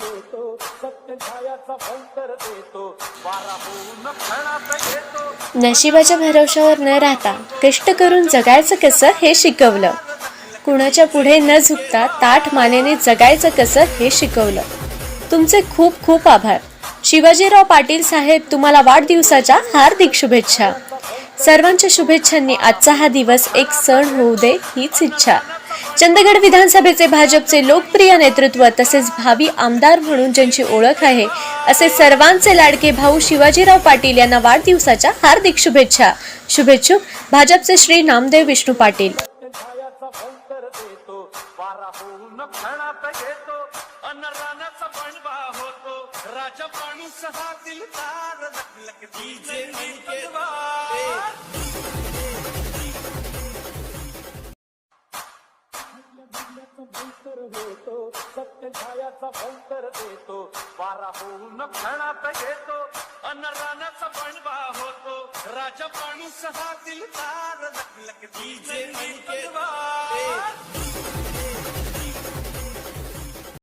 होतो सत्य छायाचा देतो वारा होऊन येतो नशिबाच्या भरवशावर न राहता कष्ट करून जगायचं कसं हे शिकवलं. कुणाच्या पुढे न झुकता ताठ मानेने जगायचं कसं हे शिकवलं. तुमचे खूप खूप आभार. शिवाजीराव पाटील साहेब तुम्हाला वाढदिवसाच्या हार्दिक शुभेच्छा. सर्वांच्या शुभेच्छांनी आजचा हा दिवस एक सण होऊ दे हीच इच्छा. चंदगड विधानसभेचे भाजपचे लोकप्रिय नेतृत्व तसेच भावी आमदार म्हणून ज्यांची ओळख आहे असे सर्वांचे लाडके भाऊ शिवाजीराव पाटील यांना वाढदिवसाच्या हार्दिक शुभेच्छा. शुभेच्छुक भाजपचे श्री नामदेव विष्णू पाटील. छायाचा होतो सत्य छायाचा भयंकर देतो. वारा होऊन क्षणात येतो अन रानाचा बनवा होतो. राजा माणूस हा दिलदार लक डीजे